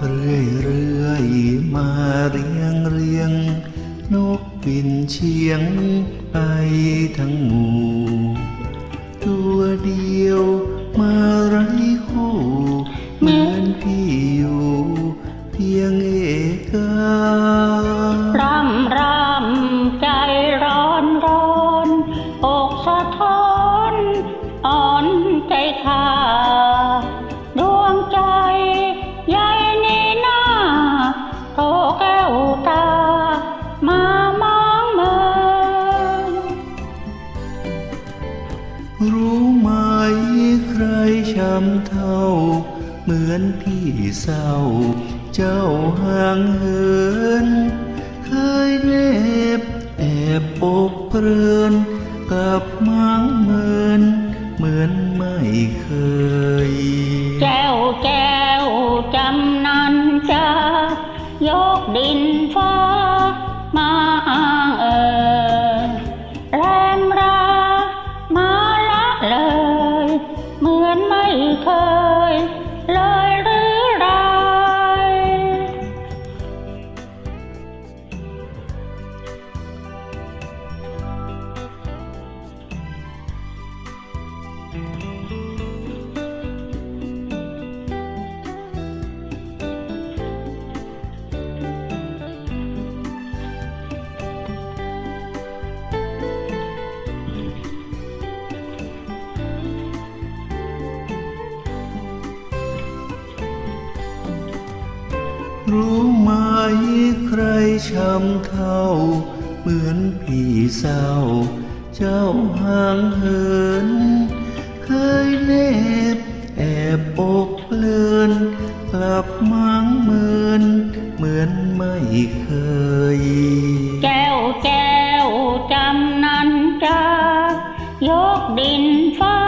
เรื่อยเรื่อยๆมาเรียงเรียง นกบินเชียงไปทั้งหมู่ ตัวเดียวมาไร้คู่เหมือนพี่อยู่เพียงเอการำรำใจร้อนร้อนอกสะท้อนอ่อนใจขา รู้ไหมใครช้ำเท่า เหมือนพี่เศร้า เจ้าห่างเหิน เคยเน็บแอบอกเพลินกับมังเมิน เหมือนไม่เคย มือนไม่เค รู้ไหมใครช้ำเท่า เหมือนพี่เศร้า เจ้าห่างเหิน เคยเน็บแอบอกเลือนกลับมังเมือนเหมือนไม่เคย แก้วแก้วจำนั้นจายกดินฟ้า